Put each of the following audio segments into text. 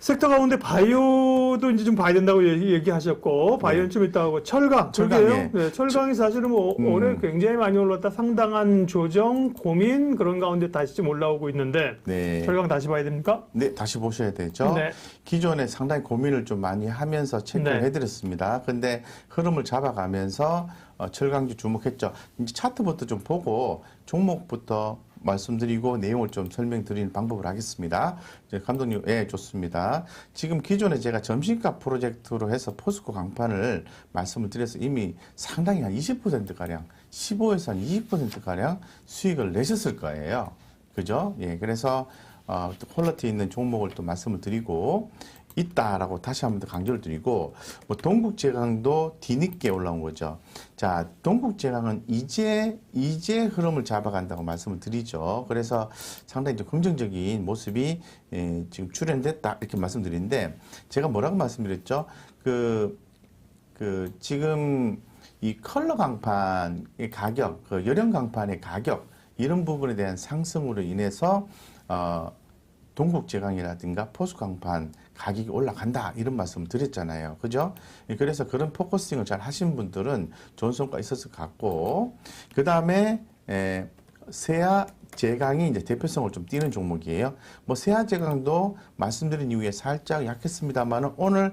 섹터 가운데 바이오도 이제 좀 봐야 된다고 얘기, 얘기하셨고 바이오는 좀 있다 하고 철강, 철강. 예. 네, 철강이 사실은 뭐 음. 올해 굉장히 많이 올랐다 상당한 조정, 고민 그런 가운데 다시 좀 올라오고 있는데 네. 철강 다시 봐야 됩니까? 네, 다시 보셔야 되죠. 네. 기존에 상당히 고민을 좀 많이 하면서 체크를 네. 해드렸습니다. 근데 흐름을 잡아가면서 어, 철강주 주목했죠. 이제 차트부터 좀 보고 종목부터 말씀드리고 내용을 좀 설명드리는 방법을 하겠습니다. 감독님, 예, 좋습니다. 지금 기존에 제가 점심가 프로젝트로 해서 포스코 강판을 말씀을 드려서 이미 상당히 한 20%가량, 15에서 한 20%가량 수익을 내셨을 거예요. 그죠? 예, 그래서 어, 또 퀄리티 있는 종목을 또 말씀을 드리고 있다라고 다시 한 번 더 강조를 드리고 뭐 동국제강도 뒤늦게 올라온 거죠. 자, 동국제강은 이제 이제 흐름을 잡아간다고 말씀을 드리죠. 그래서 상당히 좀 긍정적인 모습이 예, 지금 출현됐다 이렇게 말씀드리는데 제가 뭐라고 말씀드렸죠? 그 그 지금 이 컬러 강판의 가격, 그 열형 강판의 가격 이런 부분에 대한 상승으로 인해서 어 동국제강이라든가 포스강판 가격이 올라간다 이런 말씀을 드렸잖아요. 그죠? 예, 그래서 그런 포커싱을 잘 하신 분들은 좋은 성과 있었을 것 같고 그 다음에 세아 제강이 이제 대표성을 좀 띠는 종목이에요. 뭐 세아 제강도 말씀드린 이후에 살짝 약했습니다만은 오늘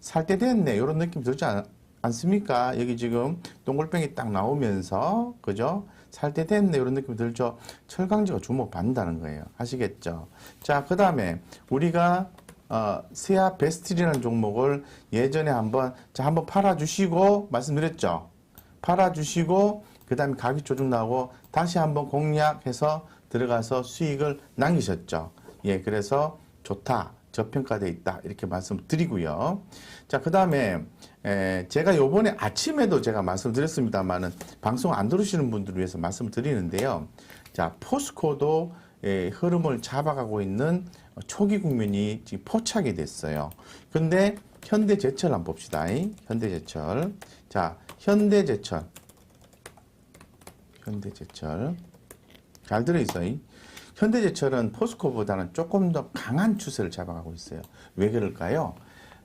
살 때 됐네 이런 느낌 들지 않, 않습니까? 여기 지금 동글뱅이 딱 나오면서 그죠? 살 때 됐네 이런 느낌 들죠? 철강지가 주목받는다는 거예요. 아시겠죠? 자, 그 다음에 우리가 어, 세아 베스트리라는 종목을 예전에 한번 자 한번 팔아주시고 말씀드렸죠. 팔아주시고 그 다음에 가격 조정 나오고 다시 한번 공략해서 들어가서 수익을 남기셨죠. 예, 그래서 좋다. 저평가돼 있다. 이렇게 말씀드리고요. 자, 그 다음에 제가 요번에 아침에도 제가 말씀드렸습니다만은 방송 안 들으시는 분들을 위해서 말씀을 드리는데요. 자, 포스코도 예, 흐름을 잡아가고 있는 초기 국면이 지금 포착이 됐어요. 근데 현대제철 한번 봅시다. 현대제철. 자, 현대제철. 현대제철. 잘 들어있어요. 현대제철은 포스코보다는 조금 더 강한 추세를 잡아가고 있어요. 왜 그럴까요?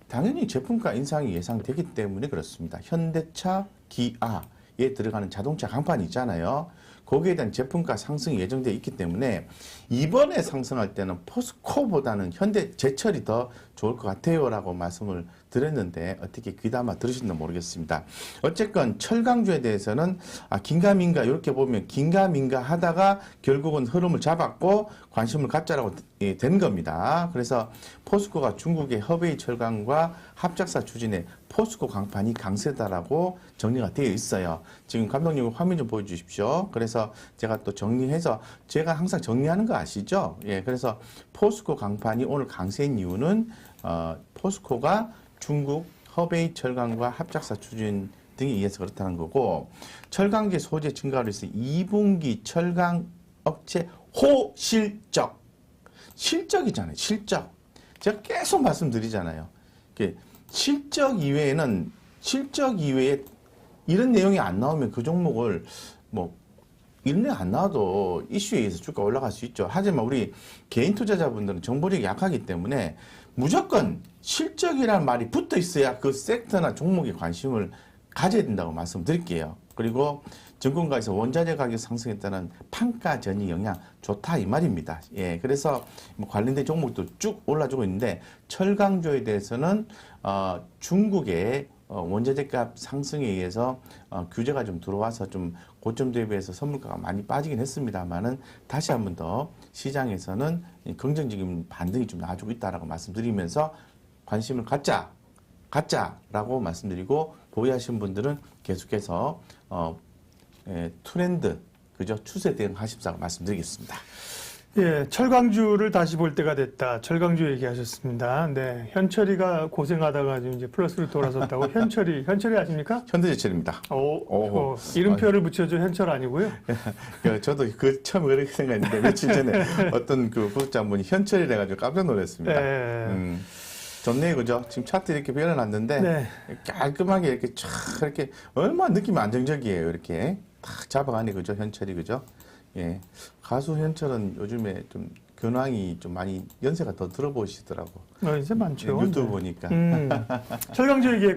당연히 제품가 인상이 예상되기 때문에 그렇습니다. 현대차, 기아에 들어가는 자동차 강판이 있잖아요. 거기에 대한 제품가 상승이 예정되어 있기 때문에 이번에 상승할 때는 포스코보다는 현대제철이 더 좋을 것 같아요라고 말씀을 드렸는데 어떻게 귀담아 들으셨나 모르겠습니다. 어쨌건 철강주에 대해서는 아, 긴가민가 이렇게 보면 긴가민가 하다가 결국은 흐름을 잡았고 관심을 갖자라고 예, 된 겁니다. 그래서 포스코가 중국의 허베이 철강과 합작사 추진의 포스코 강판이 강세다라고 정리가 되어 있어요. 지금 감독님 화면 좀 보여주십시오. 그래서 제가 또 정리해서 제가 항상 정리하는 거 아시죠? 예, 그래서 포스코 강판이 오늘 강세인 이유는 어, 포스코가 중국 허베이 철강과 합작사 추진 등에 의해서 그렇다는 거고 철강제 소재 증가로 해서 2분기 철강 업체 호실적 실적이잖아요. 실적. 제가 계속 말씀드리잖아요. 실적 이외에는 실적 이외에 이런 내용이 안 나오면 그 종목을 뭐 이런 내용 안 나와도 이슈에 의해서 주가 올라갈 수 있죠. 하지만 우리 개인 투자자분들은 정보력이 약하기 때문에 무조건 실적이라는 말이 붙어 있어야 그 섹터나 종목에 관심을 가져야 된다고 말씀드릴게요. 그리고 증권가에서 원자재 가격 상승에 따른 판가 전이 영향 좋다 이 말입니다. 예, 그래서 뭐 관련된 종목도 쭉 올라주고 있는데 철강조에 대해서는 어, 중국의 어, 원자재 값 상승에 의해서 어, 규제가 좀 들어와서 좀 고점 대비해서 선물가가 많이 빠지긴 했습니다만은 다시 한 번 더 시장에서는 이 긍정적인 반등이 좀 나와주고 있다라고 말씀드리면서 관심을 갖자, 갖자라고 말씀드리고 보유하신 분들은 계속해서 어, 예, 트렌드 그죠 추세 대응 하십사고 말씀드리겠습니다. 예, 철강주를 다시 볼 때가 됐다. 철강주 얘기하셨습니다. 네, 현철이가 고생하다가 지금 이제 플러스로 돌아섰다고. 현철이, 현철이 아십니까? 현대제철입니다. 오, 오호. 어, 이름표를 붙여줘 현철 아니고요. 그 저도 그 처음 그렇게 생각했는데 며칠 전에 어떤 그 구독자분이 현철이래 가지고 깜짝 놀랐습니다. 네. 음, 좋네요, 그죠? 지금 차트 이렇게 변해놨는데 네. 깔끔하게 이렇게 쫙 이렇게 얼마나 느낌이 안정적이에요, 이렇게 탁 잡아가니 그죠, 현철이 그죠? 예, 가수 현철은 요즘에 좀 근황이 좀 많이 연세가 더 들어 보이시더라고. 어, 이제 많죠. 유튜브 네. 보니까. 음, 철강주 얘기했고